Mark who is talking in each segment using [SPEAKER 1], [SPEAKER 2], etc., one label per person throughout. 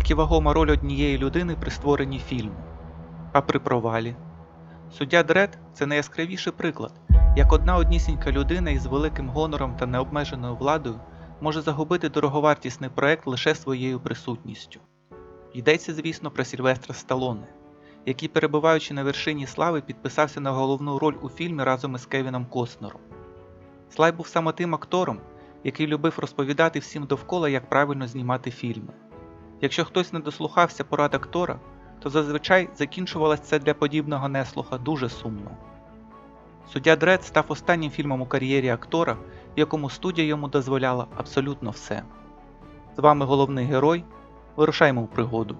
[SPEAKER 1] Наскільки вагома роль однієї людини при створенні фільму? А при провалі? Суддя Дред це найяскравіший приклад, як одна однісінька людина із великим гонором та необмеженою владою може загубити дороговартісний проект лише своєю присутністю. Йдеться, звісно, про Сільвестра Сталоне, який, перебуваючи на вершині слави, підписався на головну роль у фільмі разом із Кевіном Костнером. Слай був саме тим актором, який любив розповідати всім довкола, як правильно знімати фільми. Якщо хтось не дослухався порад актора, то зазвичай закінчувалось це для подібного неслуха дуже сумно. Суддя Дред став останнім фільмом у кар'єрі актора, в якому студія йому дозволяла абсолютно все. З вами головний герой. Вирушаймо в пригоду.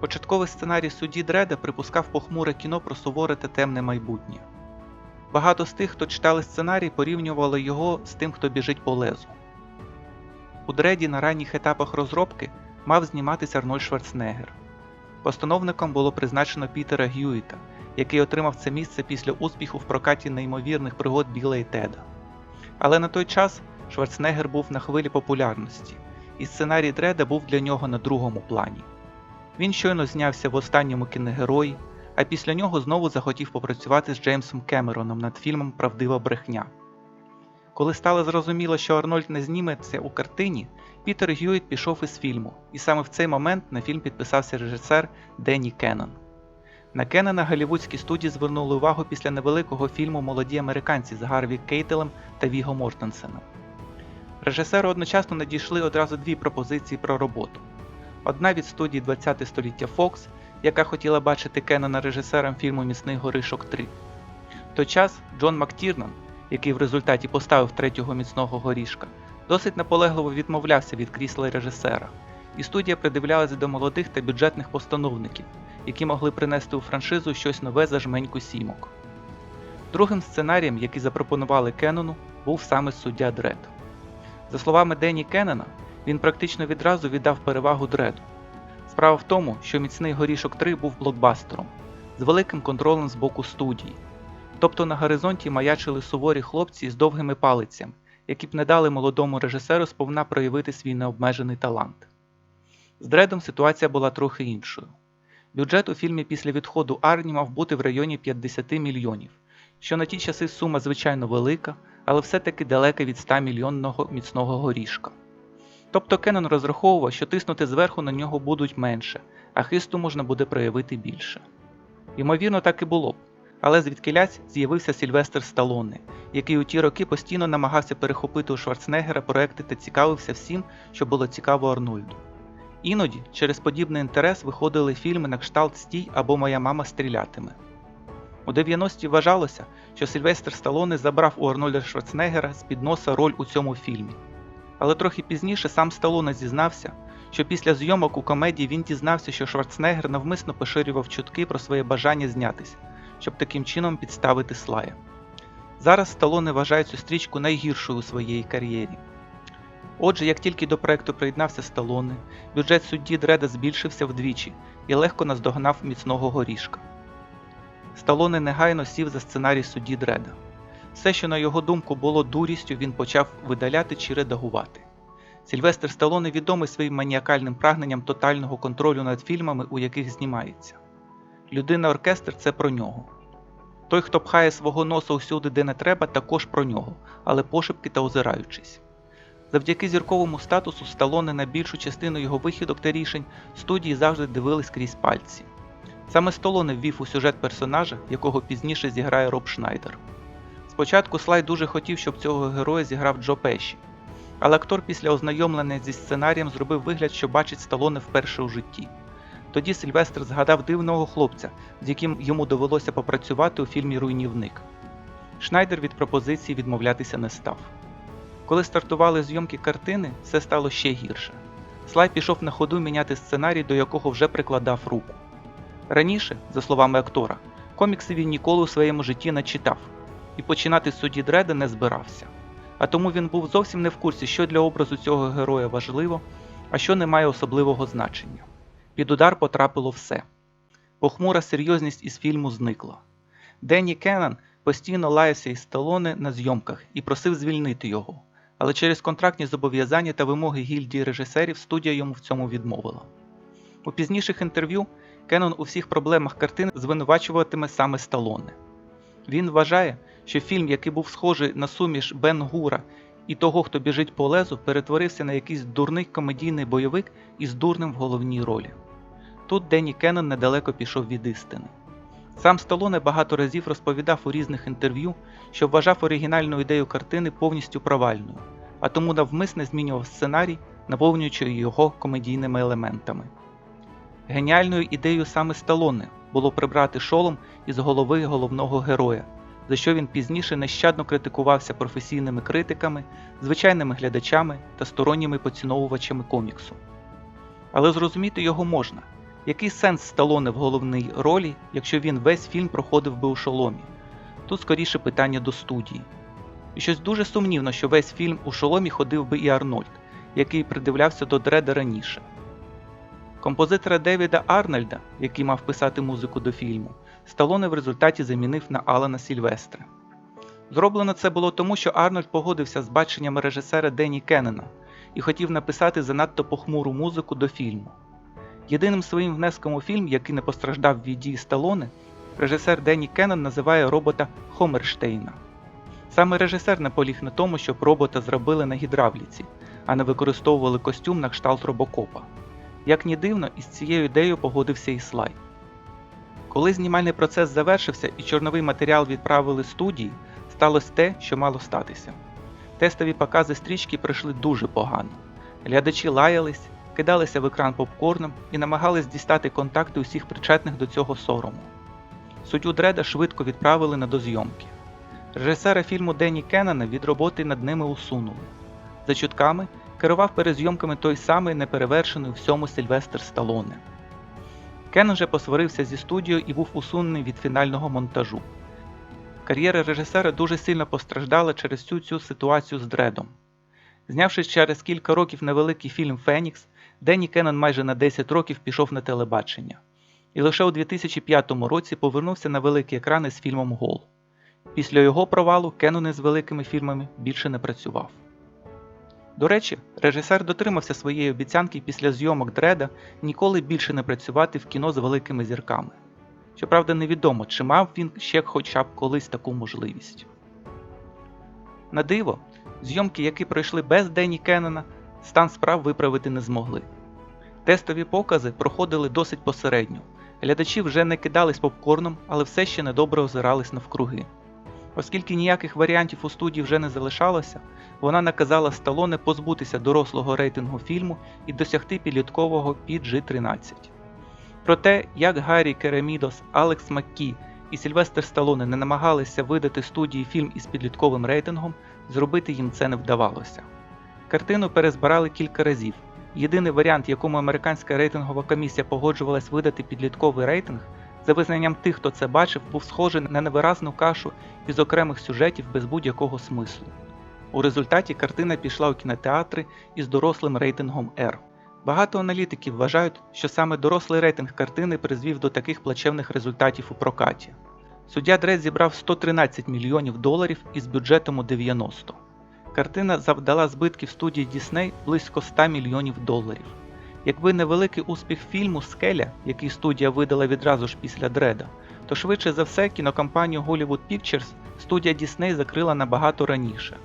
[SPEAKER 1] Початковий сценарій судді Дреда припускав похмуре кіно про суворе та темне майбутнє. Багато з тих, хто читали сценарій, порівнювали його з тим, хто біжить по лезу. У Дреді на ранніх етапах розробки мав зніматися Арнольд Шварценеггер. Постановником було призначено Пітера Гюїта, який отримав це місце після успіху в прокаті неймовірних пригод Біла і Теда. Але на той час Шварценеггер був на хвилі популярності, і сценарій Дреда був для нього на другому плані. Він щойно знявся в останньому кіногерої, а після нього знову захотів попрацювати з Джеймсом Кемероном над фільмом Правдива брехня. Коли стало зрозуміло, що Арнольд не зніметься у картині, Пітер Гюїт пішов із фільму, і саме в цей момент на фільм підписався режисер Денні Кеннон. На Кеннона голівудські студії звернули увагу після невеликого фільму Молоді американці з Гарві Кейтелем та Віго Мортенсеном. Режисеру одночасно надійшли одразу дві пропозиції про роботу. Одна від студії 20 століття Fox, яка хотіла бачити Кеннона режисером фільму Міцний горишок 3. В той час Джон Мактірнан, який в результаті поставив третього міцного горішка, досить наполегливо відмовлявся від крісла режисера, і студія придивлялася до молодих та бюджетних постановників, які могли принести у франшизу щось нове за жменьку сімок. Другим сценарієм, який запропонували Кеннону, був саме суддя Дред. За словами Денні Кеннона, він практично відразу віддав перевагу Дреду. Справа в тому, що міцний горішок 3 був блокбастером з великим контролем з боку студії. Тобто на горизонті маячили суворі хлопці з довгими палицями, які б не дали молодому режисеру сповна проявити свій необмежений талант. З Дредом ситуація була трохи іншою. Бюджет у фільмі після відходу Арні мав бути в районі 50 мільйонів, що на ті часи сума звичайно велика, але все-таки далека від 100 мільйонного міцного горішка. Тобто Кеннон розраховував, що тиснути зверху на нього будуть менше, а хисту можна буде проявити більше. Ймовірно, так і було б. Але звідкилясь з'явився Сільвестр Сталоне, який у ті роки постійно намагався перехопити у Шварценеггера проекти та цікавився всім, що було цікаво Арнольду. Іноді через подібний інтерес виходили фільми на кшталт Стій або Моя мама стрілятиме. У 90-ті вважалося, що Сільвестр Сталоне забрав у Арнольда Шварценеггера з під носа роль у цьому фільмі. Але трохи пізніше сам Сталоне зізнався, що після зйомок у комедії він дізнався, що Шварценеггер навмисно поширював чутки про своє бажання знятися, щоб таким чином підставити Слая. Зараз Сталоне вважає цю стрічку найгіршою у своїй кар'єрі. Отже, як тільки до проекту приєднався Сталоне, бюджет судді Дреда збільшився вдвічі і легко наздогнав міцного горішка. Сталоне негайно сів за сценарій судді Дреда. Все, що на його думку було дурістю, він почав видаляти чи редагувати. Сільвестр Сталоне відомий своїм маніакальним прагненням тотального контролю над фільмами, у яких знімається. Людина оркестр це про нього. Той, хто пхає свого носа усюди, де не треба, також про нього, але пошепки та озираючись. Завдяки зірковому статусу Сталоне на більшу частину його вихідок та рішень студії завжди дивились крізь пальці. Саме Сталоне ввів у сюжет персонажа, якого пізніше зіграє Роб Шнайдер. Спочатку Слай дуже хотів, щоб цього героя зіграв Джо Пеші, але актор після ознайомлення зі сценарієм зробив вигляд, що бачить Сталоне вперше у житті. Тоді Сильвестр згадав дивного хлопця, з яким йому довелося попрацювати у фільмі Руйнівник. Шнайдер від пропозиції відмовлятися не став. Коли стартували зйомки картини, все стало ще гірше. Слай пішов на ходу міняти сценарій, до якого вже прикладав руку. Раніше, за словами актора, комікси він ніколи у своєму житті не читав і починати з судді Дреда не збирався. А тому він був зовсім не в курсі, що для образу цього героя важливо, а що не має особливого значення. Під удар потрапило все. Похмура серйозність із фільму зникла. Денні Кеннан постійно лаявся із Сталоне на зйомках і просив звільнити його, але через контрактні зобов'язання та вимоги гільдії режисерів студія йому в цьому відмовила. У пізніших інтерв'ю Кеннон у всіх проблемах картини звинувачуватиме саме Сталоне. Він вважає, що фільм, який був схожий на суміш Бен Гура і того, хто біжить по лезу, перетворився на якийсь дурний комедійний бойовик із дурним в головній ролі. Тут Денні Кеннон недалеко пішов від істини. Сам Сталоне багато разів розповідав у різних інтерв'ю, що вважав оригінальну ідею картини повністю провальною, а тому навмисне змінював сценарій, наповнюючи його комедійними елементами. Геніальною ідеєю саме Сталоне було прибрати шолом із голови головного героя, за що він пізніше нещадно критикувався професійними критиками, звичайними глядачами та сторонніми поціновувачами коміксу. Але зрозуміти його можна. Який сенс Сталоне в головній ролі, якщо він весь фільм проходив би у шоломі? Тут скоріше питання до студії. І щось дуже сумнівно, що весь фільм у шоломі ходив би і Арнольд, який придивлявся до Дреда раніше. Композитора Девіда Арнольда, який мав писати музику до фільму, Сталоне в результаті замінив на Алана Сільвестра. Зроблено це було тому, що Арнольд погодився з баченнями режисера Денні Кеннена і хотів написати занадто похмуру музику до фільму. Єдиним своїм внеском у фільм, який не постраждав від дії Сталоне, режисер Денні Кеннон називає робота Хомерштейна. Саме режисер наполіг на тому, щоб робота зробили на гідравліці, а не використовували костюм на кшталт робокопа. Як ні дивно, із цією ідеєю погодився і Слай. Коли знімальний процес завершився і чорновий матеріал відправили студії, сталося те, що мало статися. Тестові покази стрічки пройшли дуже погано. Глядачі лаялись, кидалися в екран попкорном і намагались дістати контакти усіх причетних до цього сорому. Суддю Дреда швидко відправили на дозйомки. Режисера фільму Денні Кеннона від роботи над ними усунули. За чутками керував перезйомками той самий неперевершений всьому Сильвестр Сталоне. Кен уже посварився зі студією і був усунений від фінального монтажу. Кар'єра режисера дуже сильно постраждала через цю цю ситуацію з Дредом. Знявши через кілька років невеликий фільм Фенікс, Денні Кеннон майже на 10 років пішов на телебачення. І лише у 2005 році повернувся на великі екрани з фільмом Гол. Після його провалу Кеннон із великими фільмами більше не працював. До речі, режисер дотримався своєї обіцянки після зйомок Дреда ніколи більше не працювати в кіно з великими зірками. Щоправда, невідомо, чи мав він ще хоча б колись таку можливість. На диво, зйомки, які пройшли без Денні Кеннона, стан справ виправити не змогли. Тестові покази проходили досить посередньо. Глядачі вже не кидались попкорном, але все ще недобре озирались навкруги. Оскільки ніяких варіантів у студії вже не залишалося, вона наказала Сталоне позбутися дорослого рейтингу фільму і досягти підліткового PG-13. Проте, як Гаррі Керемідос, Алекс Маккі і Сільвестр Сталоне не намагалися видати студії фільм із підлітковим рейтингом, зробити їм це не вдавалося. Картину перезбирали кілька разів. Єдиний варіант, якому американська рейтингова комісія погоджувалась видати підлітковий рейтинг, за визнанням тих, хто це бачив, був схожий на невиразну кашу із окремих сюжетів без будь-якого смислу. У результаті картина пішла у кінотеатри із дорослим рейтингом R. Багато аналітиків вважають, що саме дорослий рейтинг картини призвів до таких плачевних результатів у прокаті. Суддя Дред зібрав 113 мільйонів доларів із бюджетом у 90. Картина завдала збитків студії Disney близько 100 мільйонів доларів. Якби невеликий успіх фільму Скеля, який студія видала відразу ж після Дреда, то швидше за все кінокомпанію Hollywood Pictures студія Disney закрила набагато раніше.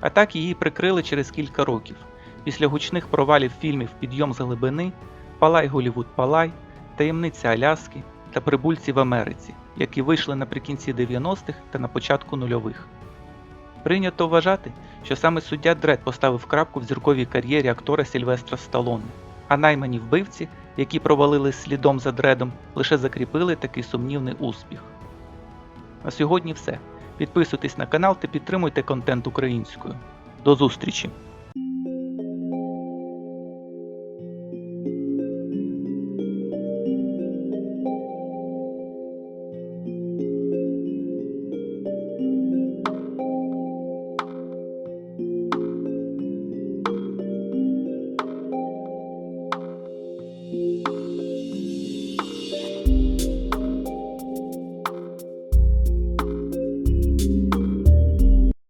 [SPEAKER 1] А так її прикрили через кілька років, після гучних провалів фільмів Підйом з глибини, Палай Голівуд Палай, Таємниця Аляски та Прибульці в Америці, які вийшли наприкінці 90-х та на початку нульових. Прийнято вважати, що саме суддя Дред поставив крапку в зірковій кар'єрі актора Сільвестра Сталоне, а наймані вбивці, які провалили слідом за Дредом, лише закріпили такий сумнівний успіх. На сьогодні все. Підписуйтесь на канал та підтримуйте контент українською. До зустрічі!